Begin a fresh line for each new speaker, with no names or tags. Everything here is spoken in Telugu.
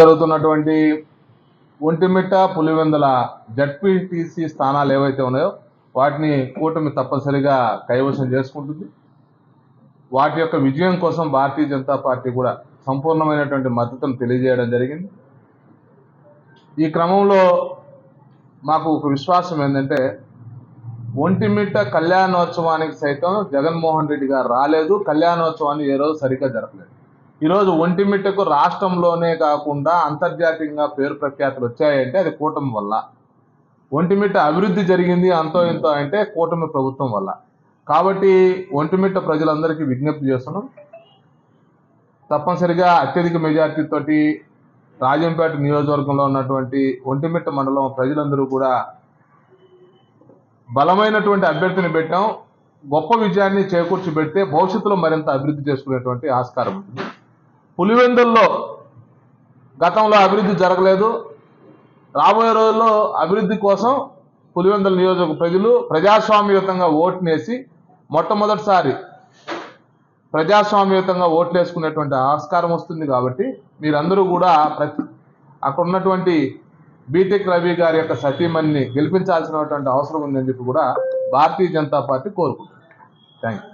జరుగుతున్నటువంటి ఒంటిమిట్ట పులివెందుల జడ్పీటీసీ స్థానాలు ఏవైతే ఉన్నాయో వాటిని కూటమి తప్పనిసరిగా కైవసం చేసుకుంటుంది. వాటి యొక్క విజయం కోసం భారతీయ జనతా పార్టీ కూడా సంపూర్ణమైనటువంటి మద్దతును తెలియజేయడం జరిగింది. ఈ క్రమంలో మాకు ఒక విశ్వాసం ఏంటంటే ఒంటిమిట్ట కళ్యాణోత్సవానికి సైతం జగన్మోహన్ రెడ్డి గారు రాలేదు. కళ్యాణోత్సవాన్ని ఏ రోజు సరిగ్గా జరపలేదు. ఈరోజు ఒంటిమిట్టకు రాష్ట్రంలోనే కాకుండా అంతర్జాతీయంగా పేరు ప్రఖ్యాతులు వచ్చాయంటే అది కూటమి వల్ల. ఒంటిమిట్ట అభివృద్ధి జరిగింది అంతో ఇంతో అంటే కూటమి ప్రభుత్వం వల్ల. కాబట్టి ఒంటిమిట్ట ప్రజలందరికీ విజ్ఞప్తి చేస్తున్నాం. తప్పనిసరిగా అత్యధిక మెజార్టీ తోటి రాజంపేట నియోజకవర్గంలో ఉన్నటువంటి ఒంటిమిట్ట మండలం ప్రజలందరూ కూడా బలమైనటువంటి అభ్యర్థిని పెట్టాం. గొప్ప విజయాన్ని చేకూర్చి పెడితే భవిష్యత్తులో మరింత అభివృద్ధి చేసుకునేటువంటి ఆస్కారం ఉంటుంది. పులివెందుల్లో గతంలో అభివృద్ధి జరగలేదు. రాబోయే రోజుల్లో అభివృద్ధి కోసం పులివెందుల నియోజక ప్రజలు ప్రజాస్వామ్యయుతంగా ఓట్నేసి మొట్టమొదటిసారి ప్రజాస్వామ్యయుతంగా ఓట్లు వేసుకునేటువంటి ఆస్కారం వస్తుంది కాబట్టి మీరందరూ కూడా ప్రతి అక్కడ ఉన్నటువంటి బీటెక్ రవి గారి యొక్క సతీమణిని గెలిపించాల్సినటువంటి అవసరం ఉందని చెప్పి కూడా భారతీయ జనతా పార్టీ కోరుకుంటుంది. Thank you